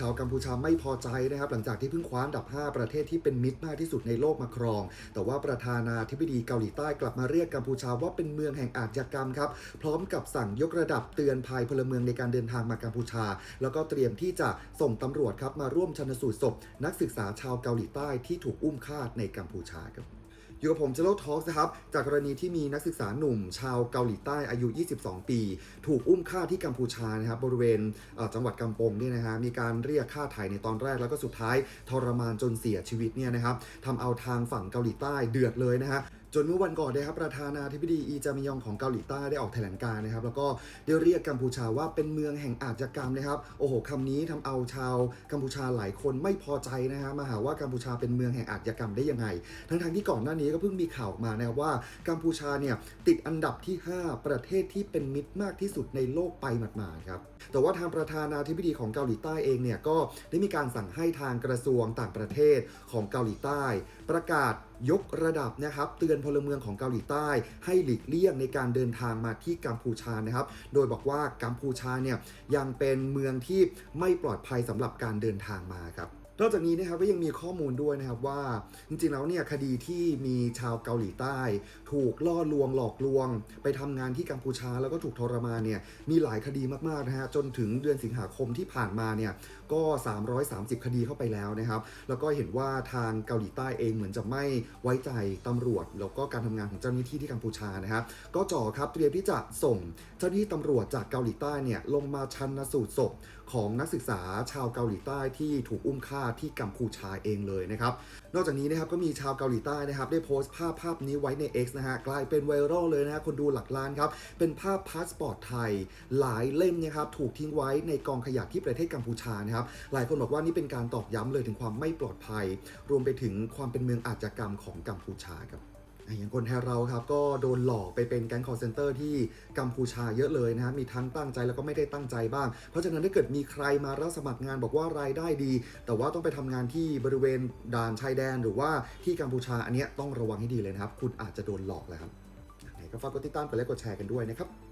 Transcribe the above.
ชาวกัมพูชาไม่พอใจนะครับหลังจากที่เพิ่งคว้าอันดับ 5 ประเทศที่เป็นมิตรมากที่สุดในโลกมาครอง แต่ว่าประธานาธิบดีเกาหลีใต้กลับมาเรียกกัมพูชาว่าเป็นเมืองแห่งอาชญากรรมครับพร้อมกับสั่งยกระดับเตือนภัยพลเมืองในการเดินทางมากัมพูชา แล้วก็เตรียมที่จะส่งตำรวจครับมาร่วมชนสูตรศพ นักศึกษาชาวเกาหลีใต้ที่ถูกอุ้มฆ่าในกัมพูชาครับ อยู่กับผมเจโลทอล์กนะครับ จากกรณีที่มีนักศึกษาหนุ่ม ชาวเกาหลีใต้อายุ 22 ปี ถูกอุ้มฆ่าที่กัมพูชานะครับบริเวณจังหวัดกำปงเนี่ยนะฮะมีการเรียกค่าไถ่ในตอนแรกแล้วก็สุดท้ายทรมานจนเสียชีวิตเนี่ยนะครับทำเอาทางฝั่งเกาหลีใต้เดือดเลยนะฮะจนเมื่อวันก่อนนะครับประธานาธิบดีอีจามิยองของเกาหลีใต้ได้ออกแถลงการนะครับ แล้วก็ได้เรียกกัมพูชาว่าเป็นเมืองแห่งอาชญากรรมนะครับโอ้โหคำนี้ทำเอาชาวกัมพูชาหลายคนไม่พอใจนะฮะมาหาว่ากัมพูชาเป็นเมืองแห่งอาชญากรรมได้ยังไง ทั้งๆที่ก่อนหน้านี้ก็เพิ่งมีข่าวมานะครับว่ากัมพูชาเนี่ยติดอันดับที่ 5 ประเทศที่เป็นมิตรมากที่สุดในโลกไปหมาดๆครับแต่ว่าทางประธานาธิบดีของเกาหลีใต้เองเนี่ยก็ได้มีการสั่งให้ทางกระทรวงต่างประเทศของเกาหลีใต้ ประกาศ ยกระดับนะครับเตือนพลเมืองของเกาหลีใต้ ให้หลีกเลี่ยงในการเดินทางมาที่กัมพูชานะครับ โดยบอกว่ากัมพูชาเนี่ยยังเป็นเมืองที่ไม่ปลอดภัยสำหรับการเดินทางมาครับ นอกจากนี้นะครับก็ยังมีข้อมูลด้วยนะครับว่า จริงๆแล้วเนี่ยคดีที่มีชาวเกาหลีใต้ ถูกล่อลวงหลอกลวง ไปทำงานที่กัมพูชาแล้วก็ถูกทรมานเนี่ยมีหลายคดีมากๆนะฮะจนถึงเดือนสิงหาคมที่ผ่านมาเนี่ยก็ 330 คดีเข้าไปแล้วนะครับแล้วก็เห็นว่าทางเกาหลีใต้เองเหมือนจะไม่ไว้ใจตำรวจ แล้วก็การทำงานของเจ้าหน้าที่ที่กัมพูชานะครับก็จ่อครับเตรียมที่จะส่งเจ้าหน้าที่ตำรวจจากเกาหลีใต้เนี่ยลงมาชันสูตรศพของนักศึกษาชาวเกาหลีใต้ที่ถูกอุ้มฆ่าที่กัมพูชาเองเลยนะครับ นอกจากนี้นะครับก็มีชาวเกาหลีใต้นะครับได้โพสต์ภาพภาพนี้ไว้ใน X นะฮะกลายเป็นไวรัลเลยนะฮะคนดูหลักล้านครับเป็นภาพพาสปอร์ตไทย หลายเล่มนะครับถูกทิ้งไว้ในกองขยะที่ประเทศกัมพูชานะครับหลายคนบอกว่านี่เป็นการตอกย้ำเลยถึงความไม่ปลอดภัย รวมไปถึงความเป็นเมืองอาชญากรรมของกัมพูชาครับ อย่างคนไทยเราครับก็โดนหลอกไปเป็นแก๊งคอร์เซนเตอร์ที่กัมพูชาเยอะเลยนะฮะมีทั้งตั้งใจแล้วก็ไม่ได้ตั้งใจบ้าง เพราะฉะนั้นถ้าเกิดมีใครมารับสมัครงานบอกว่ารายได้ดี แต่ว่าต้องไปทำงานที่บริเวณด่านชายแดน หรือว่าที่กัมพูชาอันเนี้ยต้องระวังให้ดีเลยนะครับ คุณอาจจะโดนหลอกแล้วครับไหนก็ฝากกดติดตามกดไลค์กดแชร์กันด้วยนะครับ